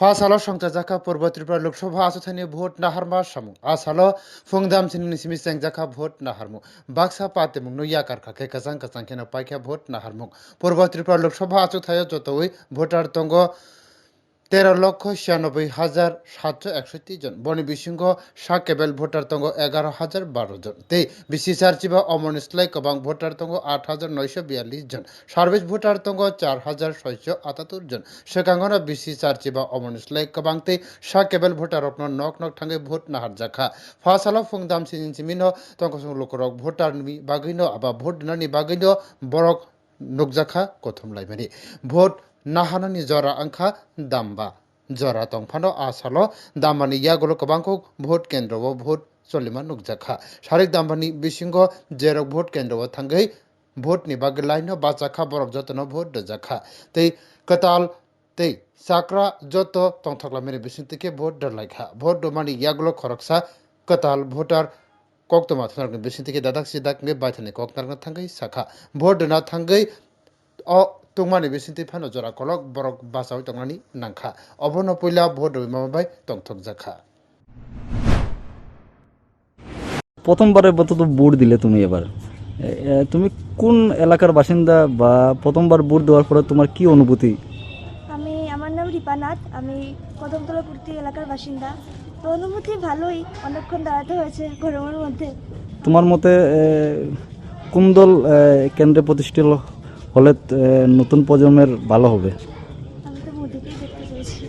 আলো সংতা জাকা পূর্ব ত্রিপুরা লোকসভা আসথানি ভোট নাহারমা সামু। আসালো ফুংদাম সিনি সিমি চেং জাকা ভোট নাহারমু বাক্সা পাতে মুং নুইয়া কারখা কে কাজাং কাজাং কেন পাইখা ভোট নাহারমু পূর্ব ত্রিপুরা লোকসভা আসথায় যতই ভোটার তঙ্গ তেরো লক্ষ ছিয়ানব্বই হাজার সাতশো একষট্টি জন। বনি বিশৃঙ্গ শাক কেবেল ভোটার তঙ্গ এগারো হাজার বারো জন। তে বিসি সার্চিবা অমনিসলাই কবাং ভোটার তঙ্গ আট হাজার নয়শো বিয়াল্লিশ জন। সার্ভিস ভোটার তঙ্গ চার হাজার ছয়শো আটাত্তর জন। সেকাঙ্গনা বিসি সার্চিবা অমনিসলাই কবাংতে শাক কেবেল ভোটার রপ্ন নক নক থাঙ্গে ভোট নাহার জাখা। ফাসালো ফুংদাম সিনিন সিমিনো তঙ্গ লোকরক ভোটার নি বাগৈনো আবা ভোট দিনারনি বাগৈনো বরক নুকজাখা কথম লাইমানি ভোট nahanani জরা আংখা দাম্বা জরা তংফানো আসালো দাম্বানি ইয়াগুলো kwbangkok ভোট কেন্দ্র o vote চলিমা নুকজাখা সারিক দাম্বানি বিসিংহ জেরক ভোট কেন্দ্র থাঙ্গই ভোট নি বাগ লাইন বাচাখা বরক যতন ভোট দজাখা তৈ কতাল তৈ সাকরা যত তংথকলা মেরে বিসিং থেকে ভোট ডলাইখা ভোট ডমানি ইয়াগুলো খরকসা কতাল ভোটার কক্তমা থানার বিসিং থেকে দাদাক সিদাকে বাইথানি কক্তার থাঙ্গই শাখা ভোট না থাঙ্গই tungmani bisinti phano jora kolok borok basawi tongnani nangkha obono puila রবি মামাবাই টংথক জাখা প্রথমবারের মতো তো ভোট দিলে তুমি এবার। তুমি কোন এলাকার বাসিন্দা বা প্রথমবার ভোট দেওয়ার পরে তোমার কি অনুভূতি? আমি আমার নাম রিপানাথ আমি কদমতলা পূর্তি এলাকার বাসিন্দা। তো অনুভূতি ভালোই অনেকক্ষণ দাঁড়াতে হয়েছে গরমের মধ্যে। তোমার মতে কোন দল কেন্দ্রে প্রতিষ্ঠিত হলে এ, নতুন প্রজন্মের ভালো হবে। আমি তো মোদিকেই দেখতে চাইছি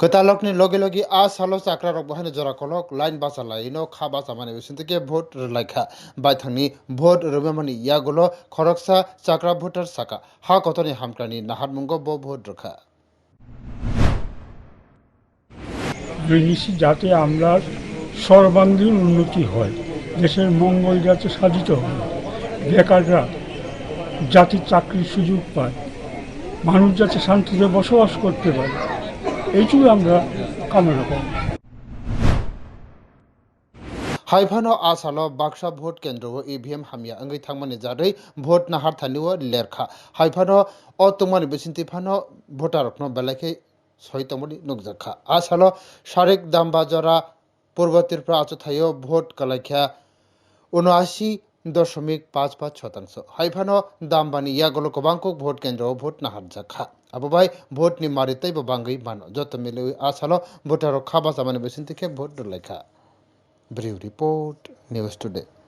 কতালকনি লগে লগে আ সালো চাকরা রক বাহানে জরা কলক লাইন বাসা লাইনো খা বাসা মানে বিসিন্তিকে ভোট লাইখা। বাইথাংনি ভোট রবিমানি ইয়াগুলো খরকসা চাকরা ভোটার সাকা। হা কতনি হামক্রানি নাহার মুঙ্গ ব ভোট রখা। যাতে আমরা সর্বাঙ্গীন উন্নতি হয়। দেশের মঙ্গল যাতে সাধিত হয়। বেকাররা যাতে চাকরির সুযোগ পায়। মানুষ যাতে শান্তিতে বসবাস করতে পারে। এইটুকু আমরা কামনা করি। হাইফানো আসালো বাক্সা ভোট কেন্দ্র ইভিএম হামিয়া আঙ্গै থাংমানি জাदै ভোট নাহার থানিও লেরখা। হাইফানো অ তুমানি বিসিন্তি ফানো ভোটার রকনো বেলাকে সহিতমনি নুকজাখা আসালো সারেক দাম্বা জরা পূর্ব आज थायो থাইও ভোট কালাইখা উনআশি দশমিক পাঁচ পাঁচ শতাংশ। হাইফানো দামবানি ইয়াগুলো কবাঙ্ক ভোট কেন্দ্র ভোট নাহার জাখা। আবাই ভোট নি মারিতাই বা বাঙ্গি মানো যত মিলে আসালো ভোটার খাবা বেশি থেকে ভোট লেখা ব্রিউ রিপোর্ট, নিউজ Today.